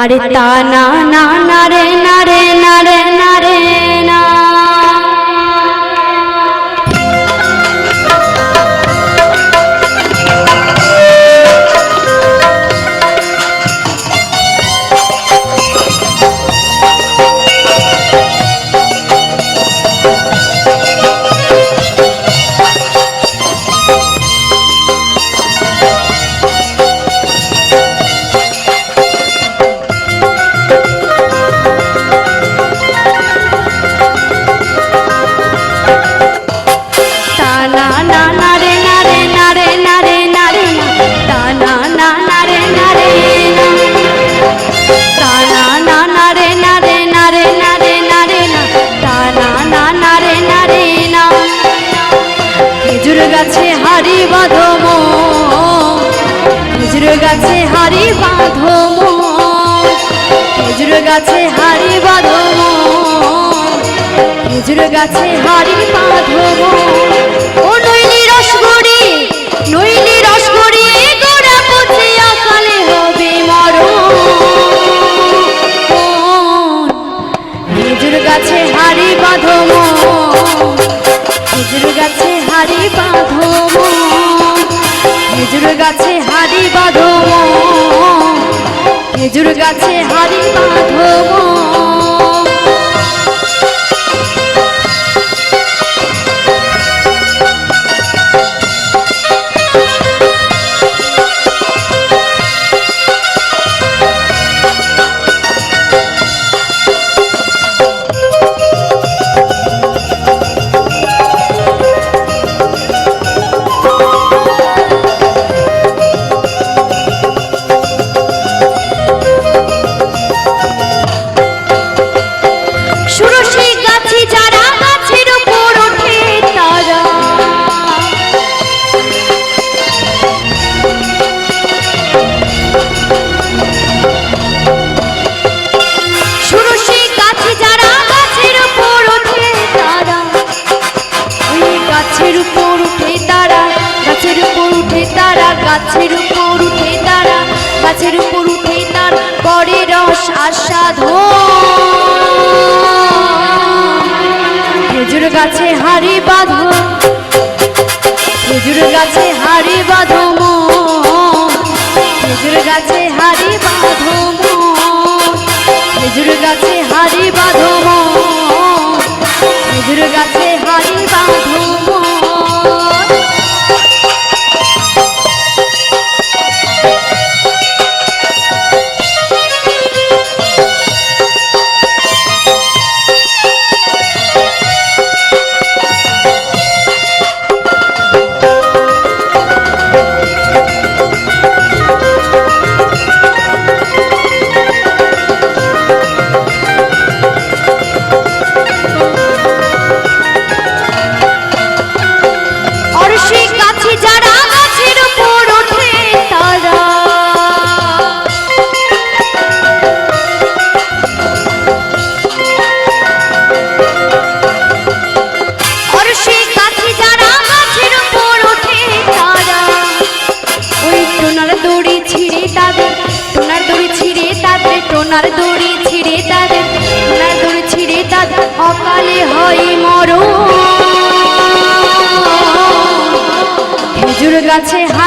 আরে তা না না না রে না রে না রে না গাছে হারি বাঁধম খেজুর গাছে হারি বাঁধম খেজুর গাছে হারি বাঁধম খেজুর গাছে হারি বাঁধম হারি বাঁধো। খেজুর গাছে হারি বাঁধো। তারা, গাছের উপর উঠে তারা, গাছের উপর উঠে তার পরে রস, আস্বাদ খেজুর গাছে হাড়ি বাঁধো, খেজুর গাছে হাড়ি বাঁধো খেজুর গাছে হাড়ি বাঁধো খেজুর গাছে হাড়ি বাঁধো খেজুর গাছে হাড়ি বাঁধো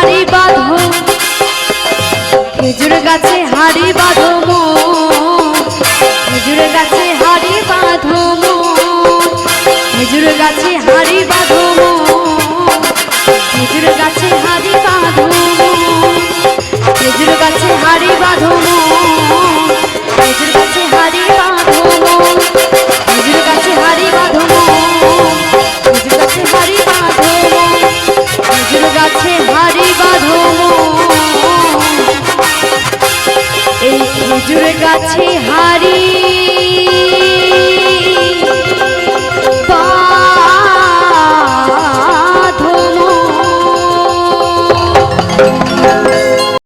হাড়ি বাঁধো। খেজুর গাছে হাড়ি বাঁধো খেজুর গাছে হাড়ি বাঁধো মো। খেজুর গাছে হাড়ি বাঁধো খেজুর গাছে হাড়ি বাঁধো খেজুর গাছে হাড়ি বাঁধো আছে ভারী বাঁধন। এই খেজুর গাছে হারিয়ে